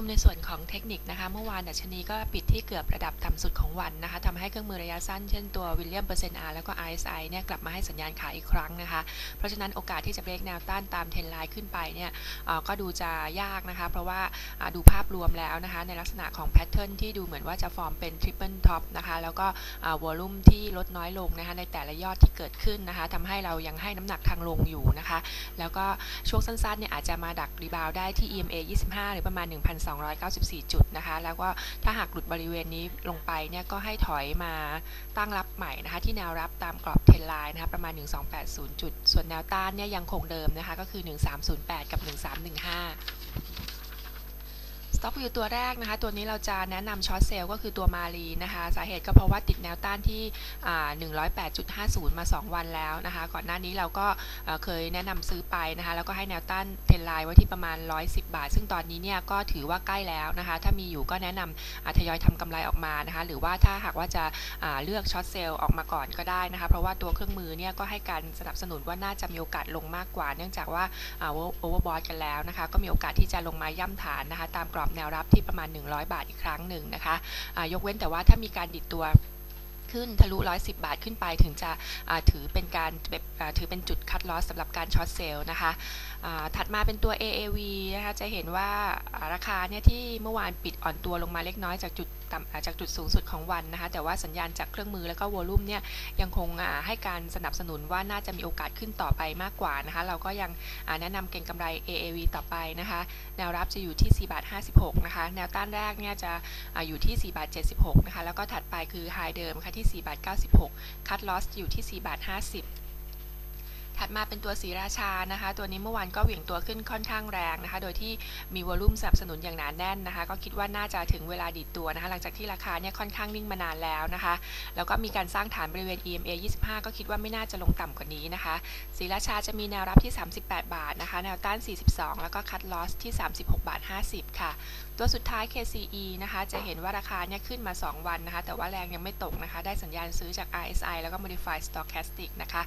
มในส่วนของเทคนิคนะคะ เมื่อวานดัชนีก็ปิดที่เกือบระดับต่ำสุดของวันนะคะทำให้เครื่องมือระยะสั้นเช่นตัววิลเลียมเปอร์เซ็นต์อาร์แล้วก็ RSI เนี่ยกลับมาให้สัญญาณขายอีกครั้งนะคะ เพราะฉะนั้นโอกาสที่จะเบรกแนวต้านตามเทรนไลน์ขึ้นไปเนี่ยก็ดูจะยากนะคะ เพราะว่าดูภาพรวมแล้วนะคะ ในลักษณะของแพทเทิร์นที่ดูเหมือนว่าจะฟอร์มเป็นทริปเปิลท็อปนะคะแล้วก็วอลลุ่มที่ลดน้อยลงนะคะในแต่ละยอดที่เกิดขึ้นนะคะทำให้เรายังให้น้ำหนักทางลงอยู่นะคะ แล้วก็ช่วงสั้นๆเนี่ยอาจจะมาดักรีบาวได้ที่ EMA 25 หรือประมาณ1,294 จุดนะคะ แล้วก็ถ้าหากหลุดบริเวณนี้ลงไปเนี่ยก็ให้ถอยมาตั้งรับใหม่นะคะ ที่แนวรับตามกรอบเทรนไลน์นะคะประมาณ 1280 จุด ส่วนแนวต้านเนี่ยยังคงเดิมนะคะ ก็คือ 1308 กับ 1315ส ต็อกวิวตัวแรกนะคะ ตัวนี้เราจะแนะนำช็อตเซลล์ก็คือตัวมารีนะคะ สาเหตุก็เพราะว่าติดแนวต้านที่ 108.50 มา 2 วันแล้วนะคะ ก่อนหน้านี้เราก็เคยแนะนำซื้อไปนะคะ แล้วก็ให้แนวต้านเทรนไลน์ไว้ที่ประมาณ 110 บาท ซึ่งตอนนี้เนี่ยก็ถือว่าใกล้แล้วนะคะ ถ้ามีอยู่ก็แนะนำอ่าทยอยทำกำไรออกมานะคะ หรือว่าถ้าหากว่าจะาเลือกช็อตเซลล์ออกมาก่อนก็ได้นะคะ เพราะว่าตัวเครื่องมือเนี่ยก็ให้การสนับสนุนว่าน่าจะมีโอกาสลงมากกว่า เนื่องจากว่าโอเวอร์บอทกันแล้วนะคะ ก็มีโอกาสที่จะลงมาย่ำฐานนะคะ ตามกรอบแนวรับที่ประมาณ 100 บาทอีกครั้งหนึ่งนะคะะยกเว้นแต่ว่าถ้ามีการดิดตัว ขึ้นทะลุ 110 บาทขึ้นไปถึงจะถือเป็นการแบบถือเป็นจุดคัดลอสสำหรับการช็อตเซลล์นะคะถัดมาเป็นตัว AAV นะคะจะเห็นว่าราคาเนี่ยที่เมื่อวานปิดอ่อนตัวลงมาเล็กน้อยจากจุดต่ำจากจุดสูงสุดของวันนะคะ แต่ว่าสัญญาณจากเครื่องมือแล้วก็วอลุ่มเนี่ยยังคงให้การสนับสนุนว่าน่าจะมีโอกาสขึ้นต่อไปมากกว่านะคะ เราก็ยังแนะนำเก็งกำไร AAV ต่อไปนะคะ แนวรับจะอยู่ที่4บาท56 นะคะ แนวต้านแรกเนี่ยจะอาอยู่ที่4บาท76 นะคะ แล้วก็ถัดไปคือไฮเดิมค่ะที่ที่4บาท96คัดลอสอยู่ที่4บาท50 ถัดมาเป็นตัวสีราชานะคะ ตัวนี้เมื่อวานก็เหวี่ยงตัวขึ้นค่อนข้างแรงนะคะ โดยที่มีวอลุ่มสนับสนุนอย่างหนาแน่นนะคะ ก็คิดว่าน่าจะถึงเวลาดีดตัวนะคะ หลังจากที่ราคาเนี่ยค่อนข้างนิ่งมานานแล้วนะคะ แล้วก็มีการสร้างฐานบริเวณ EMA 25 ก็คิดว่าไม่น่าจะลงต่ำกว่านี้นะคะ สีราชาจะมีแนวรับที่ 38 บาทนะคะ แนวต้าน 42 แล้วก็คัดลอสที่ 36 บาท 50 ค่ะ ตัวสุดท้าย KCE นะคะ จะเห็นว่าราคาเนี่ยขึ้นมา 2 วันนะคะ แต่ว่าแรงยังไม่ตกนะคะ ได้สัญญาณซื้อจาก RSI แล้วก็ Modified Stochastic นะคะ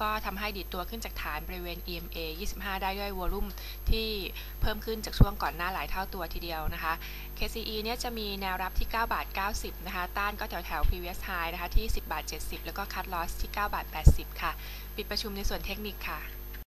ก็ทำให้ดีดตัวขึ้นจากฐานบริเวณ EMA 25 ได้ด้วยวอลุ่มที่เพิ่มขึ้นจากช่วงก่อนหน้าหลายเท่าตัวทีเดียวนะคะ KCE เนี่ยจะมีแนวรับที่ 9 บาท 90 นะคะ ต้านก็แถวแถว previous high นะคะที่ 10 บาท 70 แล้วก็ cut loss ที่ 9 บาท 80 ค่ะ ปิดประชุมในส่วนเทคนิคค่ะ